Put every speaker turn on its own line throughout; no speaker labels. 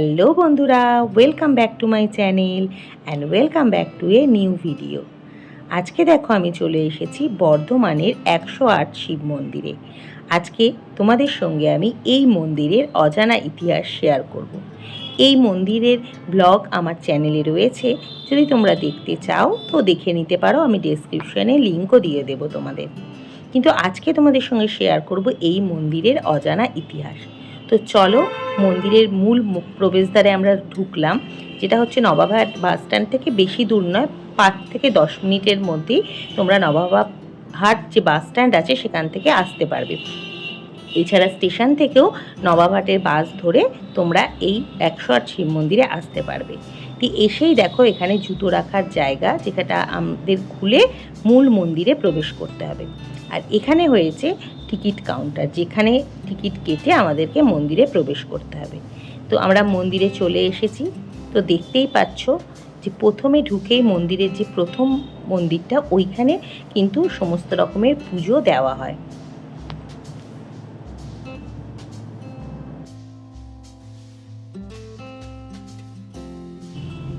Hello বন্ধুরা welcome back to my channel and welcome back to a new video আজকে দেখো আমি চলে এসেছি বর্ধমানের একশো আট শিব মন্দিরে। আজকে তোমাদের সঙ্গে আমি এই মন্দিরের অজানা ইতিহাস শেয়ার করব। এই মন্দিরের ব্লগ আমার চ্যানেলে রয়েছে, যদি তোমরা দেখতে চাও তো দেখে নিতে পারো, আমি ডেসক্রিপশনে লিঙ্কও দিয়ে দেবো তোমাদের। কিন্তু আজকে তোমাদের সঙ্গে শেয়ার করব এই মন্দিরের অজানা ইতিহাস। তো চলো মন্দিরের মূল প্রবেশদ্বারে আমরা ঢুকলাম, যেটা হচ্ছে নবাবহাট বাস স্ট্যান্ড থেকে বেশি দূর নয়, পাঁচ থেকে দশ মিনিটের মধ্যেই তোমরা নবাবহাট যে বাস স্ট্যান্ড আছে সেখান থেকে আসতে পারবে। এছাড়া স্টেশন থেকেও নবাবহাটের বাস ধরে তোমরা এই একশো আট শিব মন্দিরে আসতে পারবে। তো এসেই দেখো এখানে জুতো রাখার জায়গা যেটা আমাদের খুলে মূল মন্দিরে প্রবেশ করতে হবে। আর এখানে হয়েছে টিকিট কাউন্টার, যেখানে টিকিট কেটে আমাদেরকে মন্দিরে প্রবেশ করতে হবে। তো আমরা মন্দিরে চলে এসেছি। তো দেখতেই পাচ্ছ যে প্রথমে ঢুকেই মন্দিরের যে প্রথম মন্দিরটা, ওইখানে কিন্তু সমস্ত রকমের পুজো দেওয়া হয়।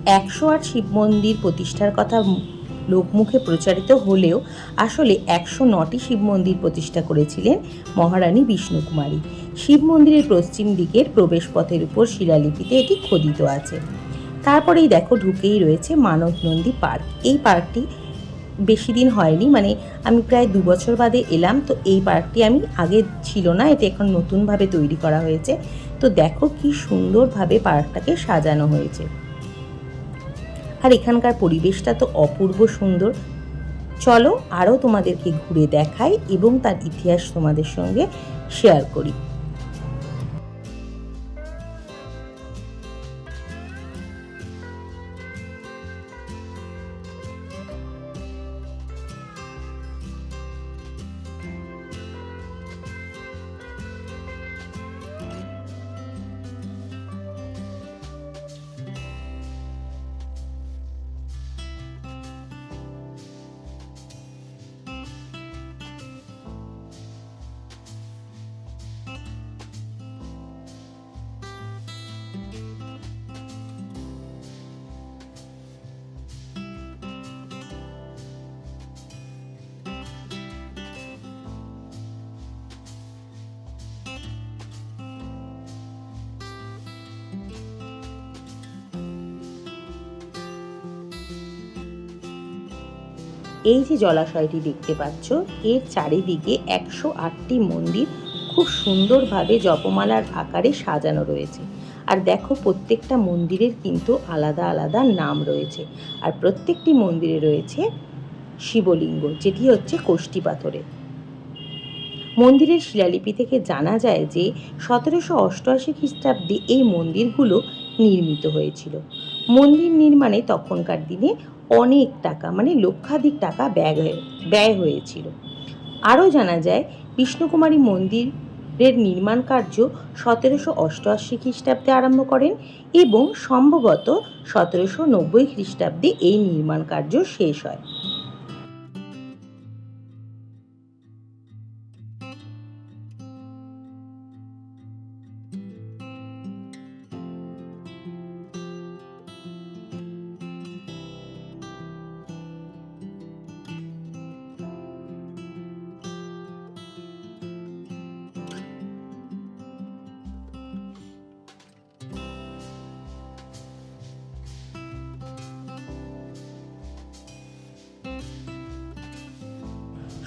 একশো আট শিব মন্দির প্রতিষ্ঠার কথা লোকমুখে প্রচারিত হলেও আসলে একশো নটি শিব মন্দির প্রতিষ্ঠা করেছিলেন মহারানী বিষ্ণুকুমারী। শিব মন্দিরের পশ্চিম দিকের প্রবেশপথের উপর শিলালিপিতে এটি খোদিত আছে। তারপরেই দেখো ঢুকেই রয়েছে মানব নন্দী পার্ক। এই পার্কটি বেশি দিন হয়নি মানে আমি প্রায় দু বছর বাদে এলাম, তো এই পার্কটি আমি আগে ছিল না, এটা এখন নতুনভাবে তৈরি করা হয়েছে। তো দেখো কি সুন্দরভাবে পার্কটাকে সাজানো হয়েছে। আর এখানকার পরিবেশটা তো অপূর্ব সুন্দর। চলো আরও তোমাদেরকে ঘুরে দেখাই এবং তার ইতিহাস তোমাদের সঙ্গে শেয়ার করি। এই যে জলাশয়টি দেখতে পাচ্ছ, এর চারিদিকে একশো আটটি মন্দির খুব সুন্দরভাবে জপমালার আকারে সাজানো রয়েছে। আর দেখো প্রত্যেকটা মন্দিরের কিন্তু আলাদা আলাদা নাম রয়েছে। আর প্রত্যেকটি মন্দিরে রয়েছে শিবলিঙ্গ, যেটি হচ্ছে কোষ্ঠী পাথরের মন্দিরের শিলালিপি থেকে জানা যায় যে সতেরোশো অষ্টআশি খ্রিস্টাব্দে এই মন্দিরগুলো নির্মিত হয়েছিল। মন্দির নির্মাণে তখনকার দিনে অনেক টাকা মানে লক্ষাধিক টাকা ব্যয় ব্যয় হয়েছিল। আরও জানা যায়, বিষ্ণুকুমারী মন্দিরের নির্মাণ কার্য সতেরোশো অষ্টআশি খ্রিস্টাব্দে আরম্ভ করেন এবং সম্ভবত সতেরোশো নব্বই খ্রিস্টাব্দে এই নির্মাণ কার্য শেষ হয়।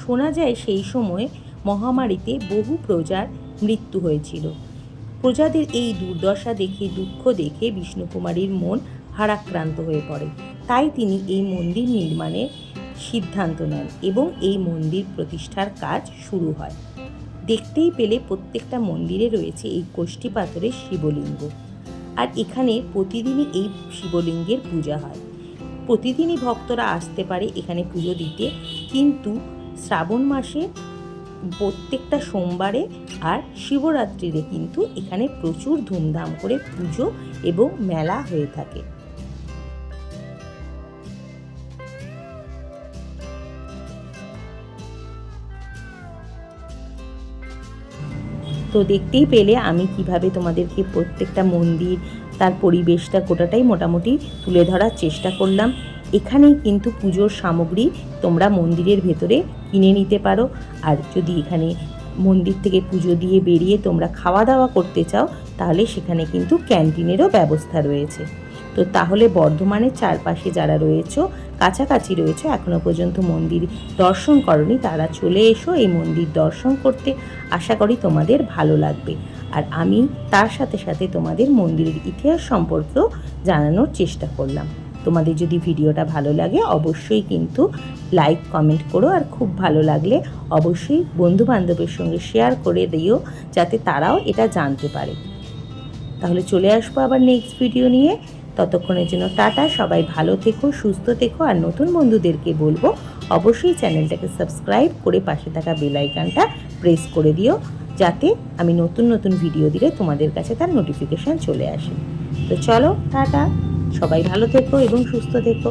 শোনা যায় সেই সময় মহামারীতে বহু প্রজার মৃত্যু হয়েছিল। প্রজাদের এই দুর্দশা দেখে, দুঃখ দেখে বিষ্ণুকুমারীর মন ভারাক্রান্ত হয়ে পড়ে। তাই তিনি এই মন্দির নির্মাণের সিদ্ধান্ত নেন এবং এই মন্দির প্রতিষ্ঠার কাজ শুরু হয়। দেখতেই পেলে প্রত্যেকটা মন্দিরে রয়েছে এই কোষ্ঠী পাথরের শিবলিঙ্গ। আর এখানে প্রতিদিনই এই শিবলিঙ্গের পূজা হয়। প্রতিদিনই ভক্তরা আসতে পারে এখানে পুজো দিতে, কিন্তু শ্রাবণ মাসে, প্রত্যেকটা সোমবারে আর শিবরাত্রিরে কিন্তু এখানে প্রচুর ধুমধাম করে পুজো এবং মেলা হয়ে থাকে। তো দেখতেই পেলে আমি কীভাবে তোমাদেরকে প্রত্যেকটা মন্দির, তার পরিবেশটা গোটাটাই মোটামুটি তুলে ধরার চেষ্টা করলাম। এখানেই কিন্তু পুজোর সামগ্রী তোমরা মন্দিরের ভেতরে কিনে নিতে পারো। আর যদি এখানে মন্দির থেকে পুজো দিয়ে বেরিয়ে তোমরা খাওয়া দাওয়া করতে চাও, তাহলে সেখানে কিন্তু ক্যান্টিনেরও ব্যবস্থা রয়েছে। তো তাহলে বর্ধমানের চারপাশে যারা রয়েছো, কাছাকাছি রয়েছে এখনও পর্যন্ত মন্দির দর্শন করনি, তারা চলে এসো এই মন্দির দর্শন করতে। আশা করি তোমাদের ভালো লাগবে। আর আমি তার সাথে সাথে তোমাদের মন্দিরের ইতিহাস সম্পর্কেও জানানোর চেষ্টা করলাম। তোমাদের যদি ভিডিওটা ভালো লাগে, অবশ্যই কিন্তু লাইক কমেন্ট করো। আর খুব ভালো লাগলে অবশ্যই বন্ধু বান্ধবের সঙ্গে শেয়ার করে দিও, যাতে তারাও এটা জানতে পারে। তাহলে চলে আসব আবার নেক্সট ভিডিও নিয়ে। ততক্ষণের জন্য টাটা, সবাই ভালো থেকো, সুস্থ থেকো। আর নতুন বন্ধুদেরকে বলব, অবশ্যই চ্যানেলটাকে সাবস্ক্রাইব করে পাশে থাকা বেল আইকনটা প্রেস করে দিও, যাতে আমি নতুন নতুন ভিডিও দিলে তোমাদের কাছে তার নোটিফিকেশান চলে আসে। তো চলো, টাটা। সবাই ভালো থেকো এবং সুস্থ থেকো।